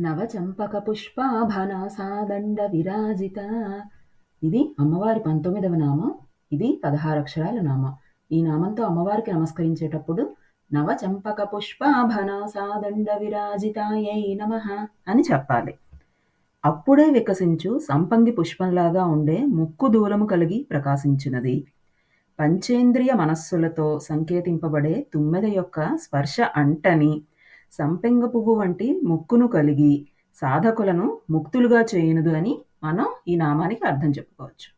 నవచంపక పుష్పాభన సాదండ విరాజిత. ఇది అమ్మవారి పంతొమ్మిదవ నామం ఇది పదహారు అక్షరాల నామం. ఈ నామంతో అమ్మవారికి నమస్కరించేటప్పుడు నవచంపక పుష్పాభన సాదండ విరాజితాయై నమ అని చెప్పాలి. అప్పుడే వికసించు సంపంగి పుష్పంలాగా ఉండే ముక్కు దూలము కలిగి ప్రకాశించినది. పంచేంద్రియ మనస్సులతో సంకేతింపబడే తుమ్మెద యొక్క స్పర్శ అంటని సంపెంగ పువ్వు వంటి ముక్కును కలిగి సాధకులను ముక్తులుగా చేయనుదు అని మనం ఈ నామానికి అర్థం చెప్పుకోవచ్చు.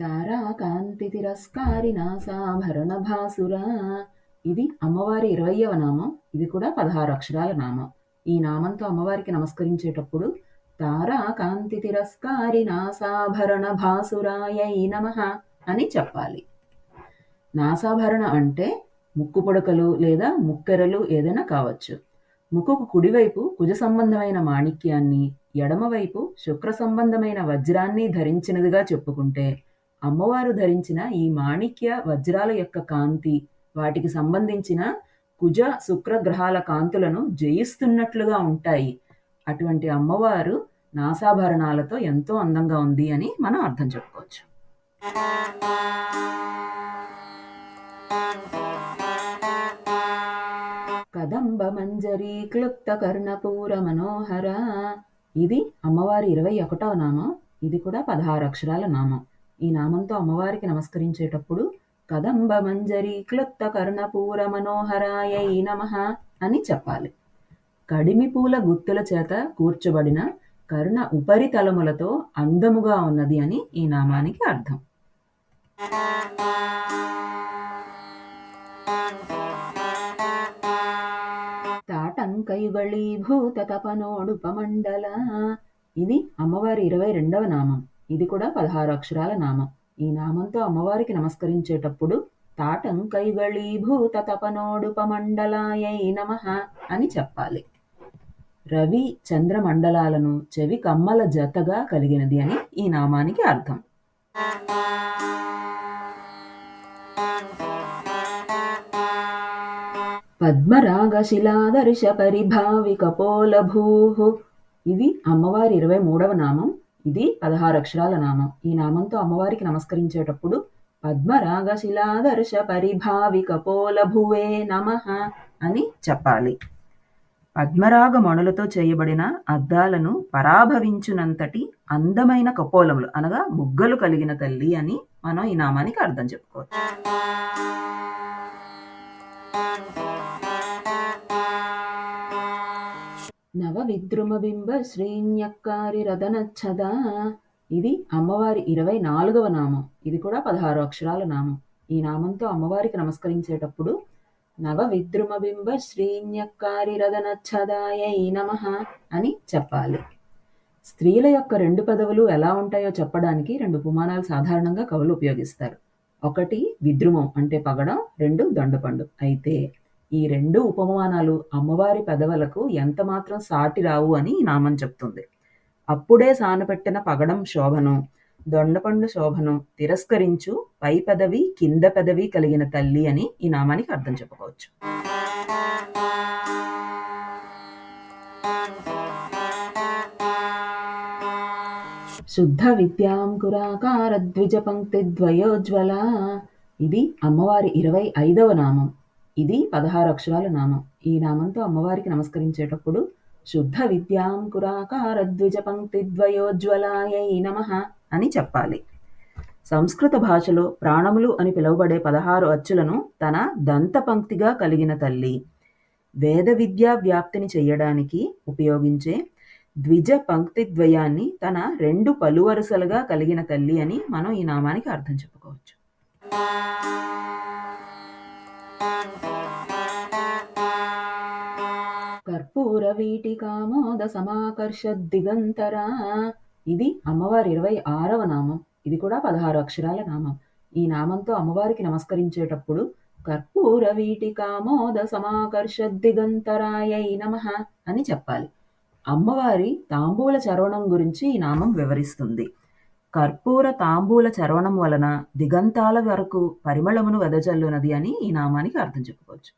తారాకాంతి తిరస్కారి నాసాభరణ భాసురా. ఇది అమ్మవారి ఇరవయవ నామం. ఇది కూడా పదహారు అక్షరాల నామం. ఈ నామంతో అమ్మవారికి నమస్కరించేటప్పుడు తారా కాంతి తిరస్కారి నాసాభరణ భాసురాయై నమ. అని చెప్పాలి. నాసాభరణ అంటే ముక్కు పొడకలు లేదా ముక్కెరలు ఏదైనా కావచ్చు. ముక్కుకు కుడివైపు కుజ సంబంధమైన మాణిక్యాన్ని ఎడమవైపు శుక్ర సంబంధమైన వజ్రాన్ని ధరించినదిగా చెప్పుకుంటే అమ్మవారు ధరించిన ఈ మాణిక్య వజ్రాల యొక్క కాంతి వాటికి సంబంధించిన కుజ శుక్ర గ్రహాల కాంతులను జయిస్తున్నట్లుగా ఉంటాయి. అటువంటి అమ్మవారు నాసాభరణాలతో ఎంతో అందంగా ఉంది అని మనం అర్థం చెప్పుకోవచ్చు. కదంబ మంజరి క్లుప్త కర్ణపూర మనోహర. ఇది అమ్మవారి ఇరవై ఒకటవ నామం. ఇది కూడా పదహారు అక్షరాల నామం. ఈ నామంతో అమ్మవారికి నమస్కరించేటప్పుడు కదంబ మంజరి క్లుప్త కర్ణపూర మనోహరాయ నమ అని చెప్పాలి. కడిమి పూల గుత్తుల చేత కూర్చబడిన కర్ణ ఉపరితలములతో అందముగా ఉన్నది అని ఈ నామానికి అర్థం. తాటంకయుగళీభూత తపనోడుపమండల ఇది అమ్మవారి ఇరవై రెండవ నామం. ఇది కూడా పదహారు అక్షరాల నామం. ఈ నామంతో అమ్మవారికి నమస్కరించేటప్పుడు తాటంకైగళీభూత తపనోడుపమండలాయై నమ అని చెప్పాలి. రవి చంద్రమండలాలను చెవి కమ్మల జతగా కలిగినది అని ఈ నామానికి అర్థం. పద్మరాగశిలాదర్శ పరిభావి పరిభావిక ఇది అమ్మవారి ఇరవై మూడవ నామం. ఇది పదహారు అక్షరాల నామం. ఈ నామంతో అమ్మవారికి నమస్కరించేటప్పుడు పద్మరాగశిలాదర్శ పరిభావి పరిభావిక పోలభువే నమ అని చెప్పాలి. పద్మరాగ మణులతో చేయబడిన అద్దాలను పరాభవించునంతటి అందమైన కపోలములు అనగా బుగ్గలు కలిగిన తల్లి అని మనం ఈ నామానికి అర్థం చెప్పుకోవచ్చు. నవ విద్రుమ శ్రీన్యక్కారి ఇది అమ్మవారి ఇరవై నాలుగవ నామం. ఇది కూడా పదహారు అక్షరాల నామం. ఈ నామంతో అమ్మవారికి నమస్కరించేటప్పుడు నవ విద్రుమబింబ శ్రీన్యక్కారి రథనచ్చదాయై నమ అని చెప్పాలి. స్త్రీల యొక్క రెండు పదవులు ఎలా ఉంటాయో చెప్పడానికి రెండు ఉపమానాలు సాధారణంగా కవులు ఉపయోగిస్తారు. ఒకటి విద్రుమం అంటే పగడం రెండు దండుపండు. అయితే ఈ రెండు ఉపమానాలు అమ్మవారి పెదవులకు ఎంత మాత్రం సాటి రావు అని ఈ నామం చెప్తుంది. అప్పుడే సానపెట్టిన పగడం శోభను దొండపండు శోభను తిరస్కరించు పై పెదవి కింద పెదవి కలిగిన తల్లి అని ఈ నామానికి అర్థం చెప్పుకోవచ్చు. శుద్ధ విద్యాంకురాకార ద్విజ పంక్తి ద్వయోజ్వల ఇది అమ్మవారి ఇరవై ఐదవ నామం. ఇది పదహారు అక్షరాల నామం. ఈ నామంతో అమ్మవారికి నమస్కరించేటప్పుడు శుద్ధ విద్యాంకురాకార ద్విజ పంక్తి ద్వయోజ్వలాయై నమ అని చెప్పాలి. సంస్కృత భాషలో ప్రాణములు అని పిలువబడే పదహారు అచ్చులను తన దంత పంక్తిగా కలిగిన తల్లి వేద విద్యా వ్యాప్తిని చేయడానికి ఉపయోగించే ద్విజ పంక్తి ద్వయాన్ని తన రెండు పలువరుసలుగా కలిగిన తల్లి అని మనం ఈ నామానికి అర్థం చెప్పుకోవచ్చు. కర్పూర వీటికామోద సమాకర్ష దిగంతరా. ఇది అమ్మవారి ఇరవై ఆరవ నామం. ఇది కూడా పదహారు అక్షరాల నామం. ఈ నామంతో అమ్మవారికి నమస్కరించేటప్పుడు కర్పూర వీటికామోద సమాకర్ష దిగంతరాయై నమ అని చెప్పాలి. అమ్మవారి తాంబూల చరవణం గురించి ఈ నామం వివరిస్తుంది. కర్పూర తాంబూల చరవణం వలన దిగంతాల వరకు పరిమళమును వెదజల్లునది అని ఈ నామానికి అర్థం చెప్పుకోవచ్చు.